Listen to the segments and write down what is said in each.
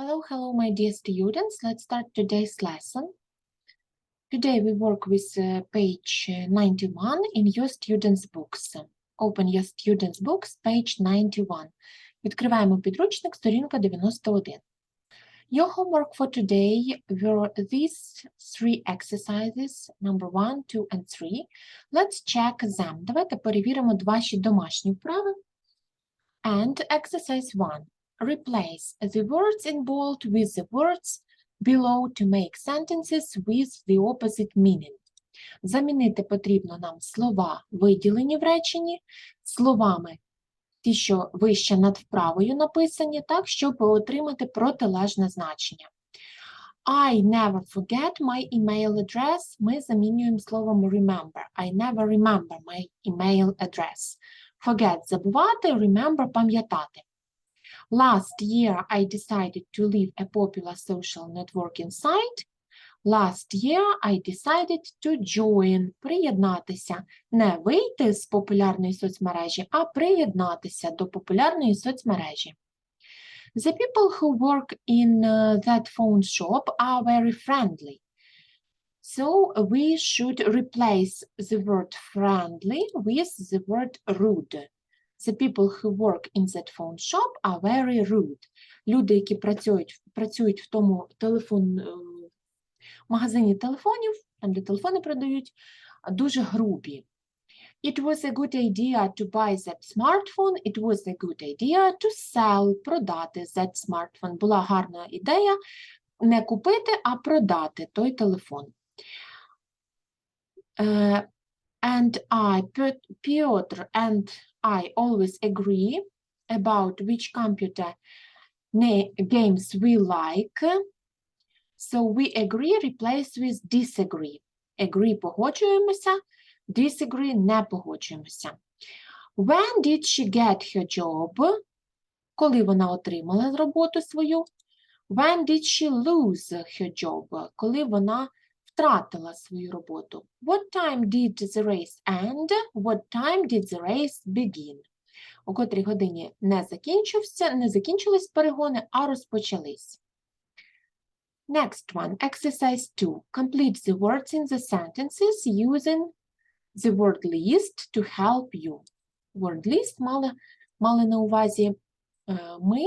Hello, hello, my dear students. Let's start today's lesson. Today we work with uh, page uh, 91 in your students' books. Open your students' books, page 91. Відкриваємо підручник, сторінка 91. Your homework for today were these three exercises, number one, two, and three. Let's check them. Давайте перевіримо ваші домашні вправи. And exercise one. Replace the words in bold with the words below to make sentences with the opposite meaning. Замінити потрібно нам слова, виділені в реченні, словами, ті, що вище над вправою написані, так, щоб отримати протилежне значення. I never forget my email address. Ми замінюємо словом remember. I never remember my email address. Forget – забувати, remember – пам'ятати. Last year, I decided to leave a popular social networking site. Last year, I decided to join. Приєднатися. Не вийти з популярної соцмережі, а приєднатися до популярної соцмережі. The people who work in uh, that phone shop are very friendly. So we should replace the word friendly with the word rude. The people who work in that phone shop are very rude. Люди, які працюють, працюють в тому телефон, е, магазині телефонів, там, де телефони продають, дуже грубі. It was a good idea to buy that smartphone. It was a good idea to sell, продати that smartphone. Була гарна ідея не купити, а продати той телефон. Е, and I, Piotr and I always agree about which computer games we like. So we agree replace with disagree. Agree погоджуємося, disagree не погоджуємося. When did she get her job? Коли вона отримала роботу свою? When did she lose her job? Коли вона втратила свою роботу. What time did the race end? What time did the race begin? У котрій годині не закінчився, не закінчились перегони, а розпочались. Next one, exercise 2. Complete the words in the sentences using the word list to help you. Word list мали, мали на увазі е, ми,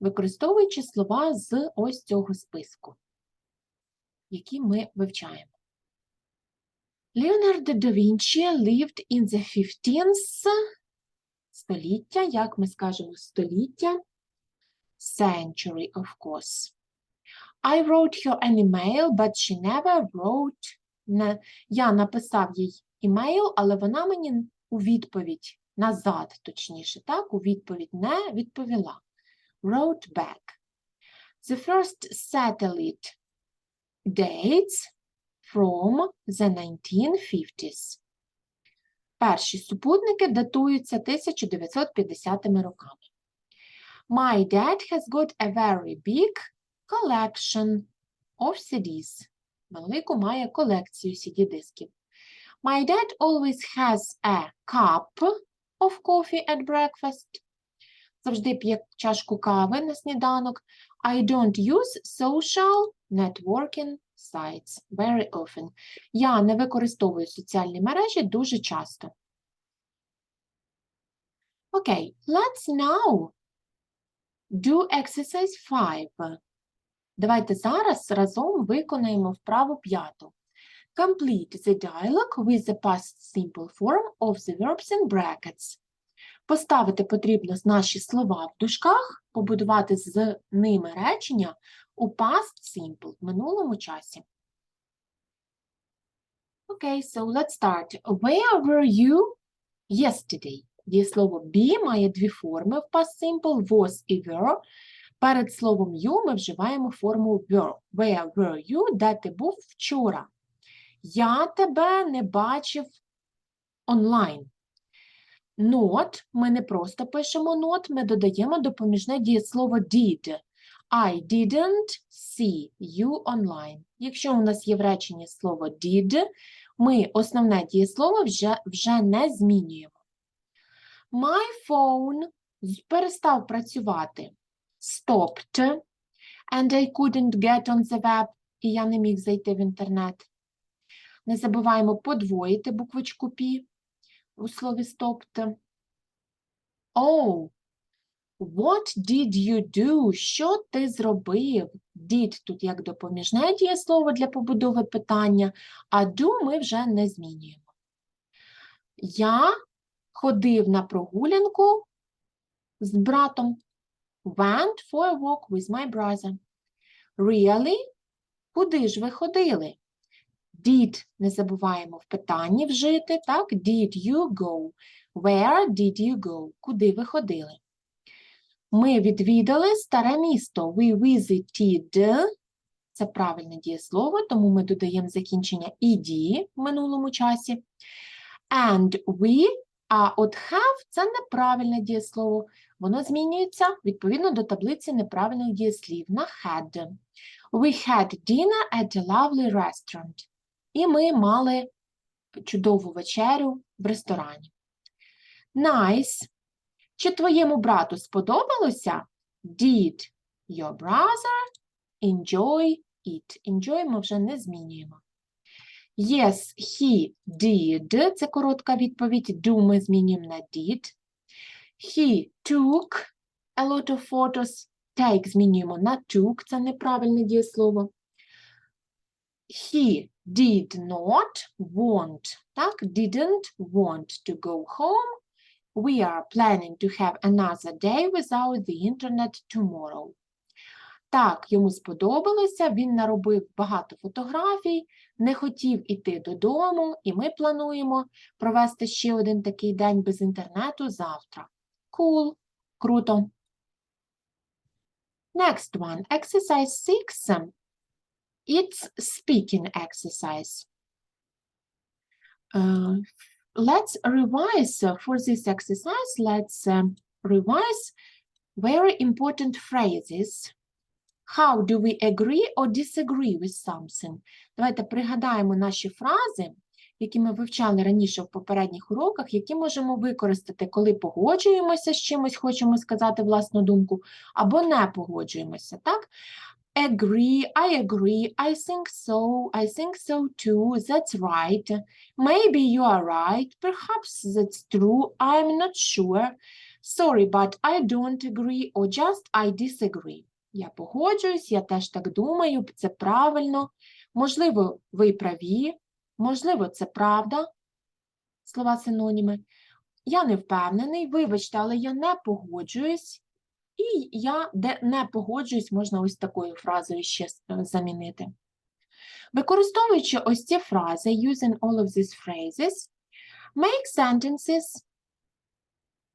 використовуючи слова з ось цього списку які ми вивчаємо. Leonardo da Vinci lived in the 15th століття, як ми скажемо, століття, century, of course. I wrote her an email, but she never wrote. Я написав їй імейл, але вона мені у відповідь, назад, точніше, так, у відповідь не відповіла. Wrote back. The first satellite dates from the 1950s. Перші супутники датуються 1950 роками. My dad has got a very big collection of CDs. Велику має колекцію CD-дисків. My dad always has a cup of coffee at breakfast. Завжди п'є чашку кави на сніданок. I don't use social networking sites very often. Я не використовую соціальні мережі дуже часто. Okay, let's now do exercise 5. Давайте зараз разом виконаємо вправу п'яту. Complete the dialogue with the past simple form of the verbs in brackets. Поставити потрібно наші слова в дужках, побудувати з ними речення у past simple, в минулому часі. Okay, so let's start. Where were you yesterday? Дієслово be має дві форми в past simple, was і were. Перед словом you ми вживаємо форму were. Where were you? Де ти був вчора? Я тебе не бачив онлайн. Not ми не просто пишемо not, ми додаємо допоміжне дієслово did. I didn't see you online. Якщо у нас є в реченні слово did, ми основне дієслово вже, вже не змінюємо. My phone перестав працювати. Stopped. And I couldn't get on the web. І я не міг зайти в інтернет. Не забуваємо подвоїти буквочку P у слові stopped. Oh, what did you do? Що ти зробив? Did тут як допоміжне дієслово для побудови питання, а do ми вже не змінюємо. Я ходив на прогулянку з братом. Went for a walk with my brother. Really? Куди ж ви ходили? Did не забуваємо в питанні вжити, так? Did you go? Where did you go? Куди ви ходили? Ми відвідали старе місто. We visited. Це правильне дієслово, тому ми додаємо закінчення ed в минулому часі. And we, а от have – це неправильне дієслово. Воно змінюється відповідно до таблиці неправильних дієслів на had. We had dinner at a lovely restaurant. І ми мали чудову вечерю в ресторані. Nice. Чи твоєму брату сподобалося? Did your brother enjoy it? Enjoy ми вже не змінюємо. Yes, he did. Це коротка відповідь. Do ми змінюємо на did. He took a lot of photos. Take змінюємо на took. Це неправильне дієслово. He did not want. Так, didn't want to go home. We are planning to have another day without the internet tomorrow. Так, йому сподобалося, він наробив багато фотографій, не хотів іти додому, і ми плануємо провести ще один такий день без інтернету завтра. Cool, круто. Next one, exercise 6. It's speaking exercise. Uh, let's revise uh, for this exercise. Let's um, revise very important phrases. How do we agree or disagree with something? Давайте пригадаємо наші фрази, які ми вивчали раніше в попередніх уроках, які можемо використати, коли погоджуємося з чимось, хочемо сказати власну думку, або не погоджуємося, так? Agree, I agree, I think so, I think so too, that's right. Maybe you are right, perhaps that's true, I'm not sure. Sorry, but I don't agree, or just I disagree. Я погоджуюсь, я теж так думаю, це правильно. Можливо, ви праві, можливо, це правда. Слова синоніми. Я не впевнений, вибачте, але я не погоджуюсь. І я де не погоджуюсь, можна ось такою фразою ще е, замінити. Використовуючи ось ці фрази, using all of these phrases, make sentences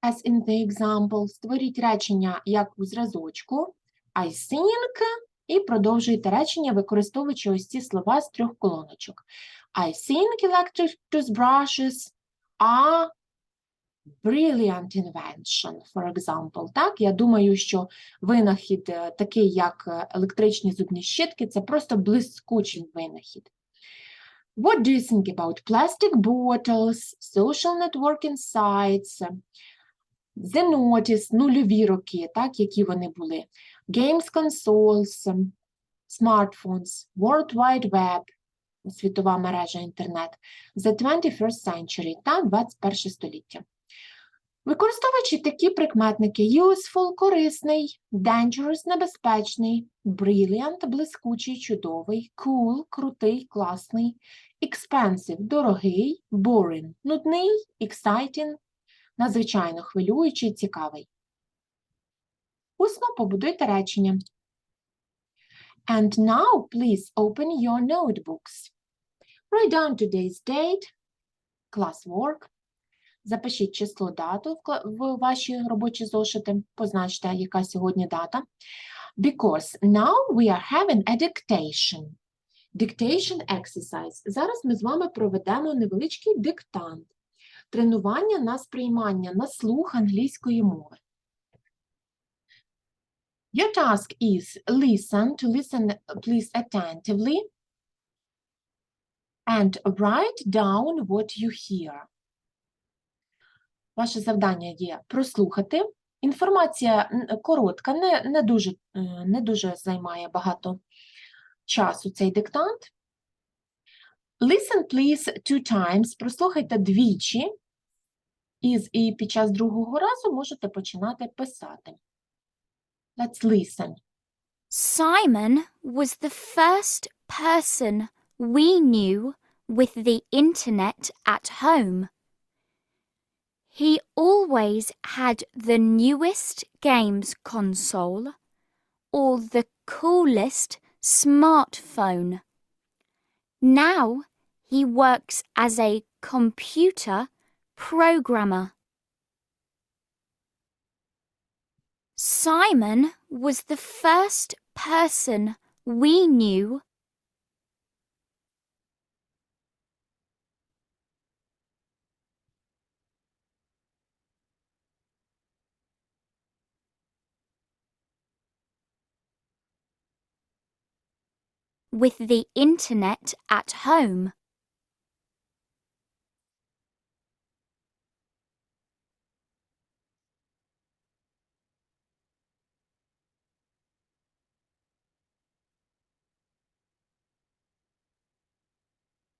as in the example, створіть речення як у зразочку, I think, і продовжуйте речення, використовуючи ось ці слова з трьох колоночок. I think electric toothbrushes are brilliant invention, for example. Так, я думаю, що винахід е, такий, як е, електричні зубні щітки, це просто блискучий винахід. What do you think about plastic bottles, social networking sites, The Notice, нульові роки, так, які вони були, Games consoles, smartphones, World Wide Web, світова мережа інтернет, The 21st century та 21 століття. Використовуючи такі прикметники useful – корисний, dangerous – небезпечний, brilliant – блискучий, чудовий, cool – крутий, класний, expensive – дорогий, boring – нудний, exciting – надзвичайно хвилюючий, цікавий. Усно побудуйте речення. And now please open your notebooks. Write down today's date, classwork. Запишіть число дату в ваші робочі зошити, позначте, яка сьогодні дата. Because now we are having a dictation. Dictation exercise. Зараз ми з вами проведемо невеличкий диктант. Тренування на сприймання, на слух англійської мови. Your task is listen, to listen, please, attentively, and write down what you hear. Ваше завдання є прослухати, Інформація коротка, не, не, дуже, е, не дуже займає багато часу цей диктант. Listen, please, two times. Прослухайте двічі. Із, і під час другого разу можете починати писати. Let's listen. Simon was the first person we knew with the internet at home. He always had the newest games console or the coolest smartphone. Now he works as a computer programmer. Simon was the first person we knew with the internet at home.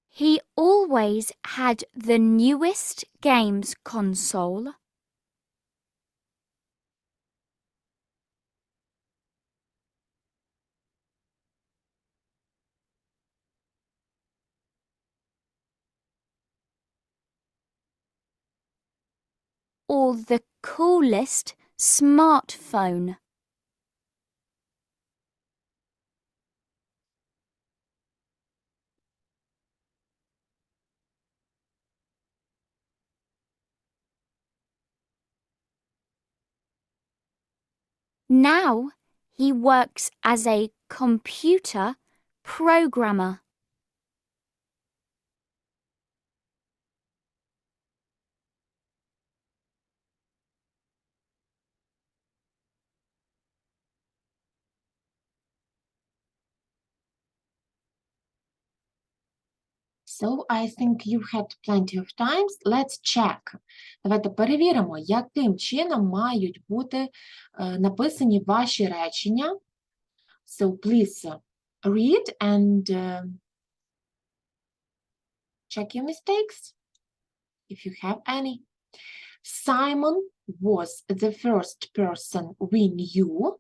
He always had the newest games console or the coolest smartphone. Now he works as a computer programmer. So I think you've had plenty of times. Let's check. Давайте перевіримо, яким чином мають бути е, написані ваші речення. So please uh, read and uh, check your mistakes if you have any. Simon was the first person we knew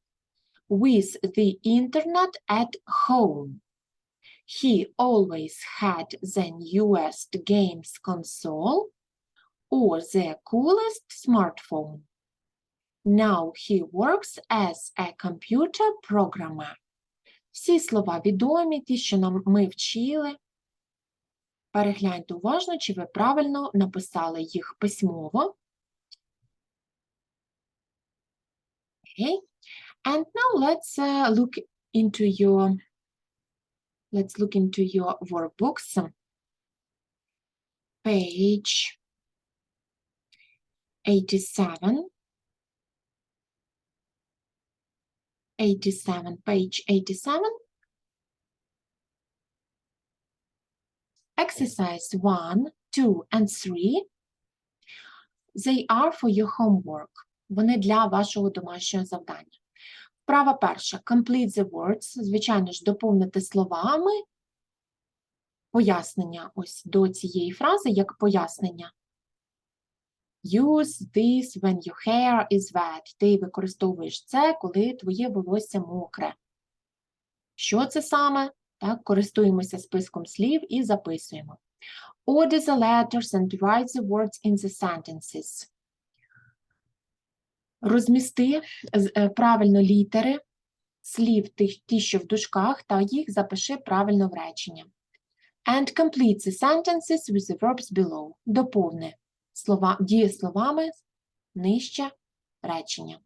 with the internet at home. He always had the newest games console or the coolest smartphone. Now he works as a computer programmer. Всі слова відомі, ті, що нам ми вчили. Перегляньте уважно, чи ви правильно написали їх письмово. Okay. And now let's uh, look into your let's look into your workbooks. Page 87. 87, page 87. Exercise 1, 2, and 3. They are for your homework. Вони для вашого домашнього завдання. Вправа перша. Complete the words. Звичайно ж, доповнити словами пояснення ось до цієї фрази, як пояснення. Use this when your hair is wet. Ти використовуєш це, коли твоє волосся мокре. Що це саме? Так, користуємося списком слів і записуємо. Order the letters and write the words in the sentences. Розмісти е, правильно літери слів, ті, що в дужках, та їх запиши правильно в речення. And complete the sentences with the verbs below. Доповни слова, дієсловами нижче речення.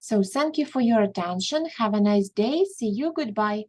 So thank you for your attention. Have a nice day. See you. Goodbye.